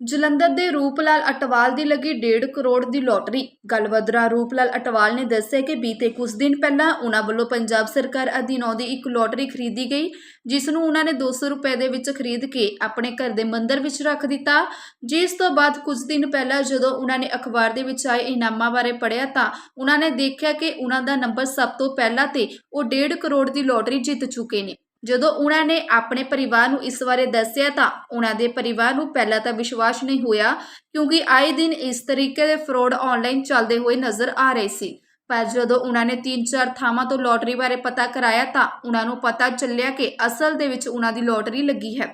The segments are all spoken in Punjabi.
ਜਲੰਧਰ ਦੇ ਰੂਪਲਾਲ ਅਟਵਾਲ ਦੀ ਲੱਗੀ 1.5 ਕਰੋੜ ਦੀ ਲੋਟਰੀ। ਗਲਵਦਰਾ ਰੂਪਲਾਲ ਅਟਵਾਲ ਨੇ ਦੱਸਿਆ ਕਿ ਬੀਤੇ ਕੁਝ ਦਿਨ ਪਹਿਲਾਂ ਉਹਨਾਂ ਵੱਲੋਂ ਪੰਜਾਬ ਸਰਕਾਰ ਅਧੀਨ ਆਉਂਦੀ ਇੱਕ ਲੋਟਰੀ ਖਰੀਦੀ ਗਈ, ਜਿਸ ਨੂੰ ਉਹਨਾਂ ਨੇ 200 ਰੁਪਏ ਦੇ ਵਿੱਚ ਖਰੀਦ ਕੇ ਆਪਣੇ ਘਰ ਦੇ ਮੰਦਰ ਵਿੱਚ ਰੱਖ ਦਿੱਤਾ। ਜਿਸ ਤੋਂ ਬਾਅਦ ਕੁਝ ਦਿਨ ਪਹਿਲਾਂ ਜਦੋਂ ਉਹਨਾਂ ਨੇ ਅਖਬਾਰ ਦੇ ਵਿੱਚ ਆਏ ਇਨਾਮਾਂ ਬਾਰੇ ਪੜ੍ਹਿਆ ਤਾਂ ਉਹਨਾਂ ਨੇ ਦੇਖਿਆ ਕਿ ਉਹਨਾਂ ਦਾ ਨੰਬਰ ਸਭ ਤੋਂ ਪਹਿਲਾਂ ਤੇ ਉਹ 1.5 ਕਰੋੜ ਦੀ ਲੋਟਰੀ ਜਿੱਤ ਚੁੱਕੇ ਨੇ। ਜਦੋਂ ਉਹਨਾਂ ਨੇ ਆਪਣੇ ਪਰਿਵਾਰ ਨੂੰ ਇਸ ਬਾਰੇ ਦੱਸਿਆ ਤਾਂ ਉਹਨਾਂ ਦੇ ਪਰਿਵਾਰ ਨੂੰ ਪਹਿਲਾਂ ਤਾਂ ਵਿਸ਼ਵਾਸ ਨਹੀਂ ਹੋਇਆ, ਕਿਉਂਕਿ ਆਏ ਦਿਨ ਇਸ ਤਰੀਕੇ ਦੇ ਫਰਾਡ ਆਨਲਾਈਨ ਚੱਲਦੇ ਹੋਏ ਨਜ਼ਰ ਆ ਰਹੇ ਸੀ। ਪਰ ਜਦੋਂ ਉਹਨਾਂ ਨੇ 3-4 ਥਾਵਾਂ ਤੋਂ ਲੋਟਰੀ ਬਾਰੇ ਪਤਾ ਕਰਾਇਆ ਤਾਂ ਉਹਨਾਂ ਨੂੰ ਪਤਾ ਚੱਲਿਆ ਕਿ ਅਸਲ ਦੇ ਵਿੱਚ ਉਹਨਾਂ ਦੀ ਲੋਟਰੀ ਲੱਗੀ ਹੈ।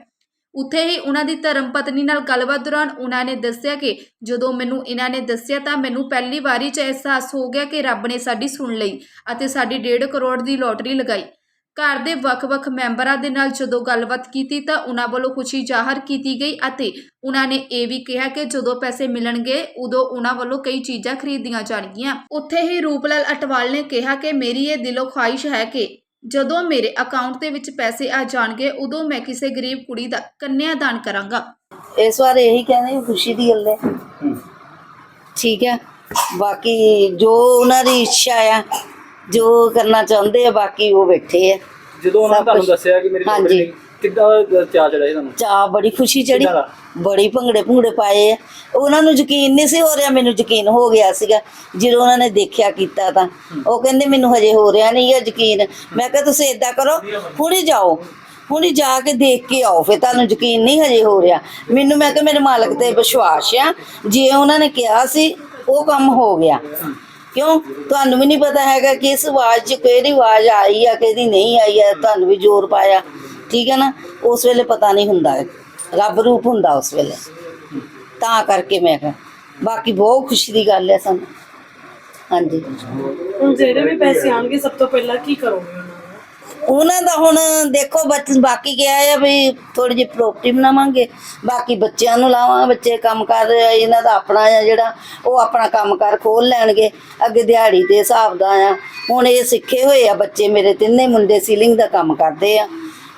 ਉੱਥੇ ਹੀ ਉਹਨਾਂ ਦੀ ਧਰਮ ਪਤਨੀ ਨਾਲ ਗੱਲਬਾਤ ਦੌਰਾਨ ਉਹਨਾਂ ਨੇ ਦੱਸਿਆ ਕਿ ਜਦੋਂ ਮੈਨੂੰ ਇਹਨਾਂ ਨੇ ਦੱਸਿਆ ਤਾਂ ਮੈਨੂੰ ਪਹਿਲੀ ਵਾਰੀ 'ਚ ਅਹਿਸਾਸ ਹੋ ਗਿਆ ਕਿ ਰੱਬ ਨੇ ਸਾਡੀ ਸੁਣ ਲਈ ਅਤੇ ਸਾਡੀ 1.5 ਕਰੋੜ ਦੀ ਲੋਟਰੀ ਲਗਾਈ। ਘਰ ਦੇ ਵੱਖ-ਵੱਖ ਮੈਂਬਰਾਂ ਦੇ ਨਾਲ ਜਦੋਂ ਗੱਲਬਾਤ ਕੀਤੀ ਤਾਂ ਉਹਨਾਂ ਵੱਲੋਂ ਖੁਸ਼ੀ ਜ਼ਾਹਰ ਕੀਤੀ ਗਈ ਅਤੇ ਉਹਨਾਂ ਨੇ ਇਹ ਵੀ ਕਿਹਾ ਕਿ ਜਦੋਂ ਪੈਸੇ ਮਿਲਣਗੇ ਉਦੋਂ ਉਹਨਾਂ ਵੱਲੋਂ ਕਈ ਚੀਜ਼ਾਂ ਖਰੀਦੀਆਂ ਜਾਣਗੀਆਂ। ਉੱਥੇ ਹੀ ਰੂਪਲਾਲ ਅਟਵਾਲ ਨੇ ਕਿਹਾ ਕਿ ਮੇਰੀ ਇਹ ਦਿਲੋਂ ਖੁਆਇਸ਼ ਹੈ ਕਿ ਜਦੋਂ ਮੇਰੇ ਅਕਾਊਂਟ ਦੇ ਵਿੱਚ ਪੈਸੇ ਆ ਜਾਣਗੇ ਉਦੋਂ ਮੈਂ ਕਿਸੇ ਗਰੀਬ ਕੁੜੀ ਦਾ ਕੰਨਿਆਦਾਨ ਕਰਾਂਗਾ। ਇਸ ਵਾਰ ਇਹੀ ਕਹਿੰਦੇ ਖੁਸ਼ੀ ਦੀ ਗੱਲ ਹੈ। ਠੀਕ ਹੈ। ਬਾਕੀ ਜੋ ਉਹਨਾਂ ਦੀ ਇੱਛਾ ਆ ਜੋ ਕਰਨਾ ਚਾਹੁੰਦੇ ਆ ਬਾਕੀ ਉਹ ਬੈਠੇ ਆ। ਜਦੋਂ ਉਹਨਾਂ ਨੇ ਸਭ ਤੁਹਾਨੂੰ ਕੁਛ। ਦੱਸਿਆ ਕਿ ਮੇਰੀ ਹਾਂਜੀ। ਨੌਕਰੀ ਨਹੀਂ ਕਿੱਦਾਂ ਚਾਹ ਚੜਾਇਆ ਤੁਹਾਨੂੰ? ਚਾਹ ਬੜੀ ਖੁਸ਼ੀ ਚੜੀ ਦਾ? ਬੜੀ ਭੰਗੜੇ ਭੰਗੜੇ ਪਾਏ ਆ। ਉਹਨਾਂ ਨੂੰ ਯਕੀਨ ਨਹੀਂ ਸੀ ਹੋ ਰਿਹਾ ਮੈਨੂੰ ਯਕੀਨ ਹੋ ਗਿਆ ਸੀਗਾ। ਜਦੋਂ ਉਹਨਾਂ ਨੇ ਦੇਖਿਆ ਕੀਤਾ ਤਾਂ। ਉਹ ਕਹਿੰਦੇ ਮੈਨੂੰ ਹਜੇ ਹੋ ਰਿਹਾ ਨਹੀਂ ਹੈ ਯਕੀਨ। ਮੈਂ ਕਿਹਾ ਤੁਸੀਂ ਇਦਾਂ ਕਰੋ ਹੁਣੀ ਜਾਓ। ਹੁਣੀ ਜਾ ਕੇ ਦੇਖ ਕੇ ਆਓ। ਫਿਰ ਤੁਹਾਨੂੰ ਯਕੀਨ ਨਹੀਂ ਹਜੇ ਹੋ ਰਿਹਾ। ਮੈਨੂੰ ਮੈਂ ਕਿਹਾ ਮੇਰੇ ਮਾਲਕ ਤੇ ਵਿਸ਼ਵਾਸ ਆ। ਜੇ ਉਹਨਾਂ ਨੇ ਕਿਹਾ ਸੀ ਉਹ ਕੰਮ ਹੋ ਗਿਆ। ਕਿਉਂ? ਤੁਹਾਨੂੰ ਵੀ ਨਹੀਂ ਪਤਾ ਹੈਗਾ ਕਿ ਇਸ ਆਵਾਜ਼ 'ਚ ਕਿਹੜੀ ਆਵਾਜ਼ ਆਈ ਆ, ਕਿਹਦੀ ਨਹੀਂ ਆਈ ਆ, ਤੁਹਾਨੂੰ ਵੀ ਜ਼ੋਰ ਪਾਇਆ। ਠੀਕ ਹੈ ਨਾ? ਉਸ ਵੇਲੇ ਪਤਾ ਨਹੀਂ ਹੁੰਦਾ। ਰੱਬ ਰੂਪ ਹੁੰਦਾ ਉਸ ਵੇਲੇ। ਤਾਂ ਕਰਕੇ ਮੈਂ ਕਿਹਾ। ਬਾਕੀ ਬਹੁਤ ਖੁਸ਼ੀ ਦੀ ਗੱਲ ਹੈ ਸਾਨੂੰ। ਹਾਂਜੀ। ਹੁਣ ਜਿਹੜੇ ਵੀ ਪੈਸੇ ਆਣਗੇ ਸਭ ਤੋਂ ਪਹਿਲਾਂ ਕੀ ਕਰੋਗੇ? ਉਹਨਾਂ ਦਾ ਹੁਣ ਦੇਖੋ ਬੱਚ ਬਾਕੀ ਕਿਹਾ ਹੈ ਵੀ ਥੋੜੀ ਜਿਹੀ ਪ੍ਰੋਪਰਟੀ ਬਣਾਵਾਂਗੇ ਬਾਕੀ ਬੱਚਿਆਂ ਨੂੰ ਲਾਵਾਂ ਬੱਚੇ ਕੰਮ ਕਰ ਇਹਨਾਂ ਦਾ ਆਪਣਾ ਆ ਜਿਹੜਾ ਉਹ ਆਪਣਾ ਕੰਮ ਕਰ ਖੋਲ ਲੈਣਗੇ ਅੱਗੇ ਦਿਹਾੜੀ ਦੇ ਹਿਸਾਬ ਦਾ ਆ। ਹੁਣ ਇਹ ਸਿੱਖੇ ਹੋਏ ਆ ਬੱਚੇ ਮੇਰੇ ਤਿੰਨੇ ਮੁੰਡੇ ਸੀਲਿੰਗ ਦਾ ਕੰਮ ਕਰਦੇ ਆ।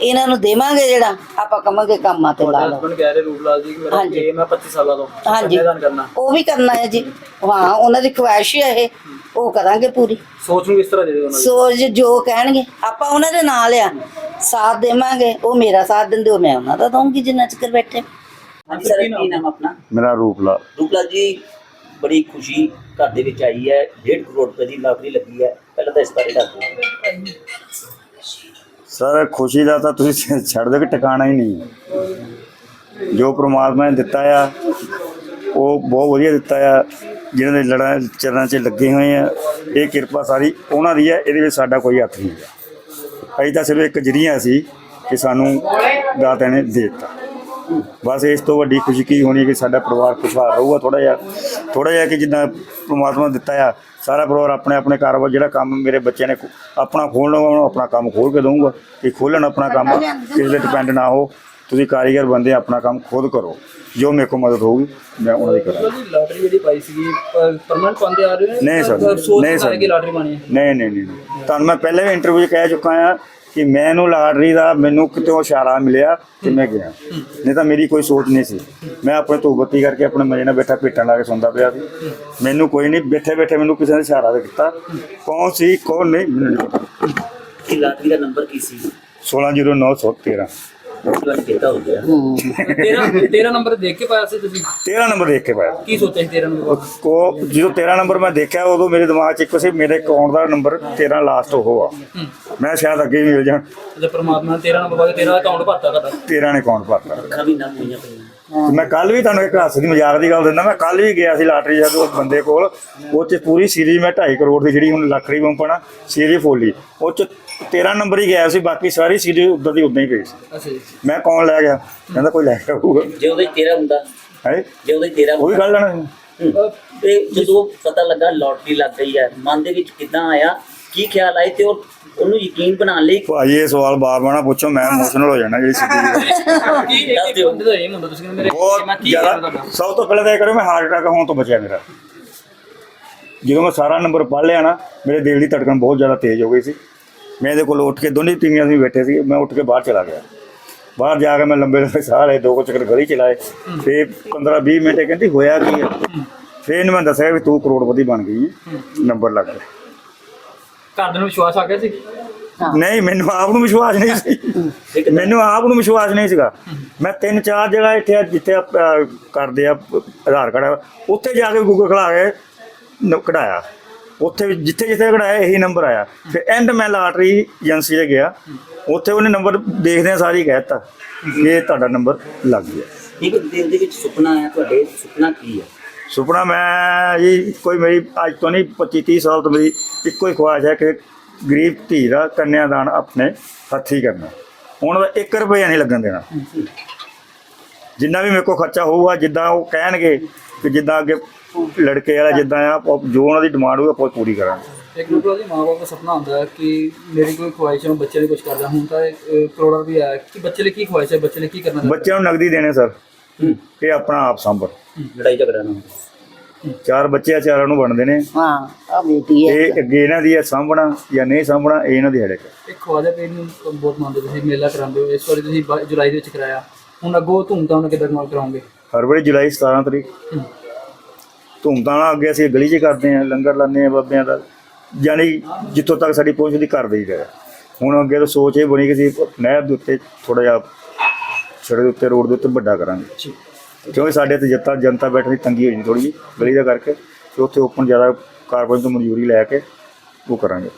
ਇਹਨਾਂ ਨੂੰ ਦੇਵਾਂਗੇ ਜਿਹੜਾ ਆਪਾਂ ਕਵਾਂਗੇ ਕੰਮਾਂ ਤੇ ਲਾ ਲਓ। ਹਸਬੰਡ ਕਹਿ ਰਹੇ ਰੂਪਲਾਲ ਜੀ ਕਿ ਮੇਰਾ ਹਾਂਜੀ। ਏਮ ਹੈ 25 ਸਾਲਾਂ ਤੋਂ ਹਾਂਜੀ। ਕੰਨਿਆਦਾਨ ਕਰਨਾ? ਉਹ ਵੀ ਕਰਨਾ ਹੈ ਜੀ। ਹਾਂ ਉਹਨਾਂ ਦੀ ਖੁਆਇਸ਼ ਹੈ ਇਹ। ਉਹ ਕਰਾਂਗੇ ਪੂਰੀ। ਸੋਚ ਨੂੰ ਕਿਸ ਤਰ੍ਹਾਂ ਦੇ ਦੇ ਉਹਨਾਂ ਦੀ? ਸੋਚ ਜੋ ਕਹਿਣਗੇ ਆਪਾਂ ਉਹਨਾਂ ਦੇ ਨਾਲ ਆ। ਸਾਥ ਦੇਵਾਂਗੇ ਉਹ ਮੇਰਾ ਸਾਥ ਦਿੰਦੇ ਹੋ ਮੈਂ ਉਹਨਾਂ ਦਾ ਦਊਂਗੀ ਜਿੰਨਾ ਚਿਰ ਬੈਠੇ। ਸਰ ਕੀ ਨਾਮ ਆਪਣਾ? ਮੇਰਾ ਰੂਪਲਾ ਰੂਪਲਾਲ ਜੀ ਬੜੀ ਖੁਸ਼ੀ ਘਰ ਦੇ ਵਿੱਚ ਆਈ ਹੈ। 1.5 ਕਰੋੜ ਰੁਪਏ ਦੀ ਲਾਟਰੀ ਲੱਗੀ ਹੈ। ਪਹਿਲਾਂ ਤਾਂ ਇਸ ਬਾਰੇ ਦੱਸ ਦਿਓ। ਸਰ ਖੁਸ਼ੀ ਦਾ ਤਾਂ ਤੁਸੀਂ ਛੱਡ ਦਿਓ ਕਿ ਟਿਕਾਣਾ ਹੀ ਨਹੀਂ। ਜੋ ਪ੍ਰਮਾਤਮਾ ਨੇ ਦਿੱਤਾ ਆ ਉਹ ਬਹੁਤ ਵਧੀਆ ਦਿੱਤਾ ਆ। ਜਿਹਨਾਂ ਦੇ ਲੜਾਂ ਚਰਨਾਂ 'ਚ ਲੱਗੇ ਹੋਏ ਆ ਇਹ ਕਿਰਪਾ ਸਾਰੀ ਉਹਨਾਂ ਦੀ ਹੈ ਇਹਦੇ ਵਿੱਚ ਸਾਡਾ ਕੋਈ ਹੱਥ ਨਹੀਂ ਹੈ ਅਸੀਂ ਤਾਂ ਸਿਰਫ ਇੱਕ ਜਰੀਆ ਸੀ ਕਿ ਸਾਨੂੰ ਦਾਤਾ ਨੇ ਦੇ ਦਿੱਤਾ। ਬਸ ਇਸ ਤੋਂ ਵੱਡੀ ਖੁਸ਼ੀ ਕੀ ਹੋਣੀ ਕਿ ਸਾਡਾ ਪਰਿਵਾਰ ਖੁਸ਼ਹਾਲ ਰਹੂਗਾ ਥੋੜਾ ਜਿਹਾ ਥੋੜਾ ਜਿਹਾ ਕਿ ਜਿੱਦਾਂ ਪ੍ਰਮਾਤਮਾ ਦਿੱਤਾ ਆ ਸਾਰਾ ਪਰਿਵਾਰ ਆਪਣੇ ਆਪਣੇ ਕਾਰੋਬਾਰ ਜਿਹੜਾ ਕੰਮ ਮੇਰੇ ਬੱਚਿਆਂ ਨੇ ਆਪਣਾ ਖੋਲ੍ਹਣਾ ਵਾ, ਉਹਨੂੰ ਆਪਣਾ ਕੰਮ ਖੋਲ ਕੇ ਦਊਂਗਾ ਕਿ ਖੋਲਣ ਆਪਣਾ ਕੰਮ ਕਿਸੇ ਤੇ ਡਿਪੈਂਡ ਨਾ ਹੋ। ਤੁਸੀਂ ਕਾਰੀਗਰ ਬੰਦੇ ਆਪਣਾ ਕੰਮ ਖੁਦ ਕਰੋ ਜੋ ਮੇਰੇ ਕੋਲ ਮਦਦ ਹੋਊਗੀ ਮੈਂ ਉਹਨਾਂ ਦੀ ਕਰਾਂਗਾ। ਜੀ ਲਾਟਰੀ ਜਿਹੜੀ ਪਾਈ ਸੀਗੀ ਪਰਮਨੈਂਟ ਪਾਉਂਦੇ ਆ ਰਹੇ ਹੋ ਨਹੀਂ ਸਰ, ਨਹੀਂ ਸਰ। ਕਿ ਲਾਟਰੀ ਪਾਣੀ ਹੈ? ਨਹੀਂ ਨਹੀਂ ਨਹੀਂ। ਤੁਹਾਨੂੰ ਮੈਂ ਪਹਿਲੇ ਵੀ ਇੰਟਰਵਿਊ 'ਚ ਕਹਿ ਚੁੱਕਾ ਆ ਕਿ ਮੈਨੂੰ ਲਾਟਰੀ ਦਾ ਮੈਨੂੰ ਕਿਤੋਂ ਇਸ਼ਾਰਾ ਮਿਲਿਆ ਤੇ ਮੈਂ ਗਿਆ। ਨਹੀਂ ਤਾਂ ਮੇਰੀ ਕੋਈ ਸੋਚ ਨਹੀਂ ਸੀ। ਮੈਂ ਆਪਣੇ ਧੂਪ ਬੱਤੀ ਕਰਕੇ ਆਪਣੇ ਮਜੇ ਨਾਲ ਬੈਠਾ ਭੇਟਾਂ ਲਾ ਕੇ ਸੌਂਦਾ ਪਿਆ ਸੀ। ਮੈਨੂੰ ਕੋਈ ਨਹੀਂ ਬੈਠੇ ਬੈਠੇ ਮੈਨੂੰ ਕਿਸੇ ਨੇ ਇਸ਼ਾਰਾ ਦੇ ਦਿੱਤਾ ਕੌਣ ਸੀ ਕੌਣ ਨਹੀਂ ਮੈਨੂੰ ਨਹੀਂ ਪਤਾ। ਇਹ ਲਾਟਰੀ ਦਾ ਨੰਬਰ ਕੀ ਸੀ? 160913 ਤੁਹਾਨੂੰ ਕਿੱਦਾਂ ਹੋ ਗਿਆ 13 13 ਨੰਬਰ ਦੇਖ ਕੇ ਪਾਇਆ ਸੀ ਤੁਸੀਂ? 13 ਨੰਬਰ ਦੇਖ ਕੇ ਪਾਇਆ। ਕੀ ਸੋਚਿਆ ਸੀ 13 ਨੰਬਰ ਕੋ ਜਦੋਂ 13 ਨੰਬਰ ਮੈਂ ਦੇਖਿਆ ਉਦੋਂ ਮੇਰੇ ਦਿਮਾਗ 'ਚ ਇੱਕੋ ਸੀ ਮੇਰੇ ਅਕਾਊਂਟ ਦਾ ਨੰਬਰ 13 ਲਾਸਟ ਉਹ ਆ। ਮੈਂ ਸ਼ਾਇਦ ਅੱਗੇ ਵੀ ਮਿਲ ਜਾਣ ਜੇ ਪ੍ਰਮਾਤਮਾ ਨੇ 13 ਨੰਬਰ ਪਾ ਕੇ 13 ਅਕਾਊਂਟ ਭਰਤਾ ਤੁਹਾਡਾ 13 ਨੇ ਅਕਾਊਂਟ ਭਰਤਾ। ਅੱਖਾਂ ਵੀ ਨਾ ਹੋਈਆਂ ਤੇ ਮੈਂ ਕੱਲ ਵੀ ਤੁਹਾਨੂੰ ਇੱਕ ਹਾਸੇ ਦੀ ਮਜ਼ਾਕ ਦੀ ਗੱਲ ਦਿੰਦਾ ਮੈਂ ਕੱਲ ਵੀ ਗਿਆ ਸੀ ਲਾਟਰੀ ਜਦ ਉਸ ਬੰਦੇ ਕੋਲ ਉਹ ਚ ਪੂਰੀ ਸੀਰੀਜ਼ ਮੈਂ 2.5 ਕਰੋੜ ਦੀ ਜਿਹੜੀ ਹੁਣ ਲੱਖ ਦੀ ਬੰਪਣਾ ਸੀਰੀਜ਼ ਫੋਲੀ ਉਹ ਚ 13 ਨੰਬਰ ਹੀ ਗਿਆ ਸੀ ਬਾਕੀ ਸਾਰੀ ਸੀਰੀਜ਼ ਉਦਾਂ ਦੀ ਉਦਾਂ ਹੀ ਗਈ ਸੀ। ਅੱਛਾ ਜੀ। ਮੈਂ ਕੌਣ ਲੈ ਗਿਆ? ਕਹਿੰਦਾ ਕੋਈ ਲੈ ਗਿਆ ਹੋਊਗਾ ਜੇ ਉਹਦੇ 13 ਹੁੰਦਾ ਹੈ? ਜੇ ਉਹਦੇ 13 ਉਹ ਵੀ ਗੱਲ ਲੈਣਾ ਸੀ। ਹੂੰ। ਤੇ ਜਦੋਂ ਪਤਾ ਲੱਗਾ ਲਾਟਰੀ ਲੱਗ ਗਈ ਹੈ ਮਨ ਦੇ ਵਿੱਚ ਕਿੱਦਾਂ ਆਇਆ? ਕੀ ਖਿਆਲ ਆਏ ਤੇ ਉਹ ਉਹਨੂੰ ਯਕੀਨ ਬਣਾਉਣ ਲਈ ਭਾਜੀ ਇਹ ਸਵਾਲ ਬਾਰ-ਬਾਰ ਨਾ ਪੁੱਛੋ ਮੈਂ ਇਮੋਸ਼ਨਲ ਹੋ ਜਾਣਾ ਜਿਹੜੀ ਸਿੱਧੀ ਬਹੁਤ ਜ਼ਿਆਦਾ ਸਭ ਤੋਂ ਪਹਿਲਾਂ ਤਾਂ ਇਹ ਕਰੋ ਮੈਂ ਹਾਰਟ ਅਟੈਕ ਹੋਣ ਤੋਂ ਬਚਿਆ ਮੇਰਾ। ਜਦੋਂ ਮੈਂ ਸਾਰਾ ਨੰਬਰ ਪੜ੍ਹ ਲਿਆ ਨਾ ਮੇਰੇ ਦਿਲ ਦੀ ਧੜਕਣ ਬਹੁਤ ਜ਼ਿਆਦਾ ਤੇਜ਼ ਹੋ ਗਈ ਸੀ। ਮੈਂ ਇਹਦੇ ਕੋਲ ਉੱਠ ਕੇ ਦੋਨੇ ਤੀਵੀਆਂ ਸੀ ਬੈਠੇ ਸੀ ਮੈਂ ਉੱਠ ਕੇ ਬਾਹਰ ਚਲਾ ਗਿਆ। ਬਾਹਰ ਜਾ ਕੇ ਮੈਂ ਲੰਬੇ ਲੰਬੇ ਸਾਹ ਲਏ ਦੋ ਕੁ ਚੱਕਰ ਗਲੀ ਚਲਾਏ। ਤੇ 15 20 ਮਿੰਟ ਕਹਿੰਦੀ ਹੋਇਆ ਕੀ ਹੈ? ਫਿਰ ਇਹਨੂੰ ਮੈਂ ਦੱਸਿਆ ਵੀ ਤੂੰ ਕਰੋੜਪਤੀ ਬਣ ਗਈ ਹੈ ਨੰਬਰ ਲੱਗ ਗਿਆ। ਘਰ ਨੂੰ ਵਿਸ਼ਵਾਸ ਆ ਗਿਆ ਸੀ? ਨਹੀਂ ਮੈਨੂੰ ਆਪ ਨੂੰ ਵਿਸ਼ਵਾਸ ਨਹੀਂ ਸੀ। ਮੈਨੂੰ ਆਪ ਨੂੰ ਵਿਸ਼ਵਾਸ ਨਹੀਂ ਸੀਗਾ। ਮੈਂ ਤਿੰਨ ਚਾਰ ਜਗ੍ਹਾ ਇੱਥੇ ਆ ਜਿੱਥੇ ਆ, ਕਰਦੇ ਆ ਆਧਾਰ ਕਾਰਡ ਉੱਥੇ ਜਾ ਕੇ ਗੂਗਲ ਖੜਾ ਕੇ ਕਢਾਇਆ। ਉੱਥੇ ਜਿੱਥੇ ਜਿੱਥੇ ਕਢਾਇਆ ਇਹੀ ਨੰਬਰ ਆਇਆ। ਫਿਰ ਐਂਡ ਮੈਂ ਲਾਟਰੀ ਏਜੰਸੀ ਤੇ ਗਿਆ। ਉੱਥੇ ਉਹਨੇ ਨੰਬਰ ਦੇਖਦੇ ਸਾਰੀ ਕਹਿਤਾ ਕਿ ਇਹ ਤੁਹਾਡਾ ਨੰਬਰ ਲੱਗ ਗਿਆ। ਇੱਕ ਦਿਲ ਦੇ ਵਿੱਚ ਸੁਪਨਾ ਆਇਆ ਤੁਹਾਡੇ ਸੁਪਨਾ ਕੀ ਹੈ ਸੁਪਨਾ ਮੈਂ ਜੀ ਕੋਈ ਮੇਰੀ ਅੱਜ ਤੋਂ ਨਹੀਂ 25 30 ਸਾਲ ਤੋਂ ਮੇਰੀ ਇੱਕੋ ਹੀ ਖੁਆਇਸ਼ ਹੈ ਕਿ ਗਰੀਬ ਧੀ ਦਾ ਕੰਨਿਆਦਾਨ ਆਪਣੇ ਹੱਥੀਂ ਕਰਨਾ। ਹੁਣ ਦਾ 1 ਰੁਪਿਆ ਨਹੀਂ ਲੱਗਣ ਦੇਣਾ। ਜਿੰਨਾ ਵੀ ਮੇਰੇ ਕੋਲ ਖਰਚਾ ਹੋਊਗਾ ਜਿੱਦਾਂ ਉਹ ਕਹਿਣਗੇ ਕਿ ਜਿੱਦਾਂ ਅੱਗੇ ਲੜਕੇ ਵਾਲਾ ਜਿੱਦਾਂ ਆ ਜੋ ਉਹਨਾਂ ਦੀ ਡਿਮਾਂਡ ਹੋਊਗਾ ਆਪਾਂ ਪੂਰੀ ਕਰਾਂਗੇ। ਇੱਕ ਨੂੰ ਦੀ ਮਾਂ-ਬਾਪ ਦਾ ਸੁਪਨਾ ਹੁੰਦਾ ਹੈ ਕਿ ਮੇਰੀ ਕੋਈ ਖੁਆਇਸ਼ ਹੈ ਬੱਚੇ ਲਈ ਕੁਝ ਕਰਦਾ। ਹੁਣ ਤਾਂ ਕਰੋੜਾਂ ਰੁਪਏ ਆਇਆ ਕਿ ਬੱਚੇ ਲਈ ਕੀ ਖੁਆਇਸ਼ ਹੈ ਬੱਚੇ ਲਈ ਕੀ ਕਰਨਾ ਬੱਚਿਆਂ ਨੂੰ ਨਗਦੀ ਦੇਣੇ ਸਰ। ਇਹ ਆਪਣਾ ਆਪ ਸੰਭਰ ਲੜਾਈ ਝਗੜਾ ਨਾ ਚਾਰ ਬੱਚੇ ਆ ਚਾਰਾਂ ਨੂੰ ਬਣਦੇ ਨੇ। ਹਾਂ ਆ ਬੇਟੀ ਹੈ। ਇਹ ਅੱਗੇ ਇਹਨਾਂ ਦੀ ਹੈ ਸਾਂਭਣਾ ਜਾਂ ਨਹੀਂ ਸਾਂਭਣਾ ਇਹ ਇਹਨਾਂ ਦੀ ਹੈਡਕ ਇੱਕ ਖਵਾਜਾ ਪੀਰ ਨੂੰ ਬਹੁਤ ਮੰਨਦੇ ਤੁਸੀਂ ਮੇਲਾ ਕਰਾਉਂਦੇ ਹੋ। ਇਸ ਵਾਰੀ ਤੁਸੀਂ ਬਾ- ਜੁਲਾਈ ਦੇ ਵਿੱਚ ਕਰਾਇਆ। ਹੁਣ ਅੱਗੋਂ ਧੂਮਧਾਮ ਨਾਲ ਕਿੱਦਾਂ ਨਾਲ ਕਰਾਉਂਗੇ? ਫਰਵਰੀ ਜੁਲਾਈ 17 ਤਰੀਕ। ਧੂਮਧਾਮ ਨਾਲ ਅੱਗੇ ਅਸੀਂ ਗਲੀ 'ਚ ਕਰਦੇ ਹਾਂ ਲੰਗਰ ਲਾਉਂਦੇ ਹਾਂ ਬਾਬਿਆਂ ਦਾ। ਯਾਨੀ ਜਿੱਥੋਂ ਤੱਕ ਸਾਡੀ ਪਹੁੰਚ ਦੀ ਕਰ ਦੇਈਦਾ ਹੈ। ਹੁਣ ਅੱਗੇ ਤਾਂ ਸੋਚ ਇਹ ਬਣੀ ਕਿ ਅਸੀਂ ਨਹਿਰ ਦੇ ਉੱਤੇ ਥੋੜਾ ਜਿਹਾ ਸੜਕ ਦੇ ਉੱਤੇ ਰੋਡ ਦੇ ਉੱਤੇ ਵੱਡਾ ਕਰਾਂਗੇ। ਕਿਉਂਕਿ ਸਾਡੇ ਤੇ ਜਨਤਾ ਜਨਤਾ ਬੈਠਣ ਦੀ ਤੰਗੀ ਹੋਈ ਥੋੜੀ ਜਿਹੀ ਗਲੀ ਦਾ ਕਰਕੇ। ਤੇ ਉੱਥੇ ਓਪਨ ਜ਼ਿਆਦਾ ਕਾਰਪੋਰੇਸ਼ਨ ਤੋਂ ਮਨਜ਼ੂਰੀ ਲੈ ਕੇ ਉਹ ਕਰਾਂਗੇ।